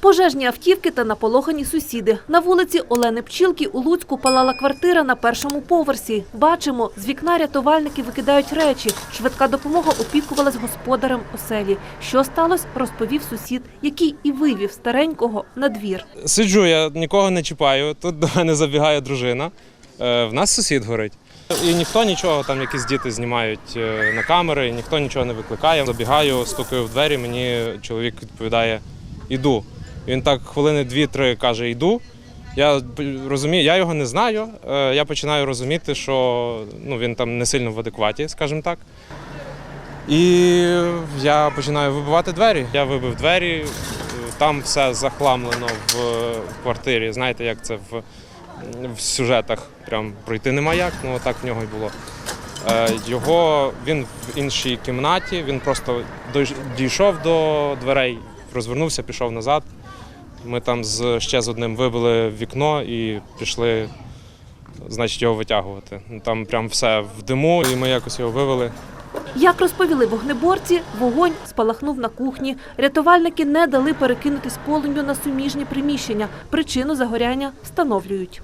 Пожежні автівки та наполохані сусіди. На вулиці Олени Пчілки у Луцьку палала квартира на першому поверсі. Бачимо, з вікна рятувальники викидають речі. Швидка допомога опікувалась господарем оселі. Що сталося, розповів сусід, який і вивів старенького на двір. Сиджу, я нікого не чіпаю. Тут до мене забігає дружина. Е, В нас сусід горить. І ніхто нічого, там якісь діти знімають е, на камери, ніхто нічого не викликає. Забігаю, стукаю в двері, мені чоловік відповідає: іду. Він так хвилини дві-три каже, йду. Я розумію, я його не знаю. Е, Я починаю розуміти, що ну, він там не сильно в адекваті, скажімо так. І я починаю вибивати двері. Я вибив двері, там все захламлено в, квартирі. Знаєте, як це в, в сюжетах прям пройти нема як, ну так в нього й було. Е, Його він в іншій кімнаті, він просто дійшов до дверей, розвернувся, пішов назад. Ми там з, ще з одним вибили вікно і пішли, значить, його витягувати. Ну, Там прям все в диму, і ми якось його вивели. Як розповіли вогнеборці, вогонь спалахнув на кухні. Рятувальники не дали перекинутись полум'ю на суміжні приміщення. Причину загоряння встановлюють.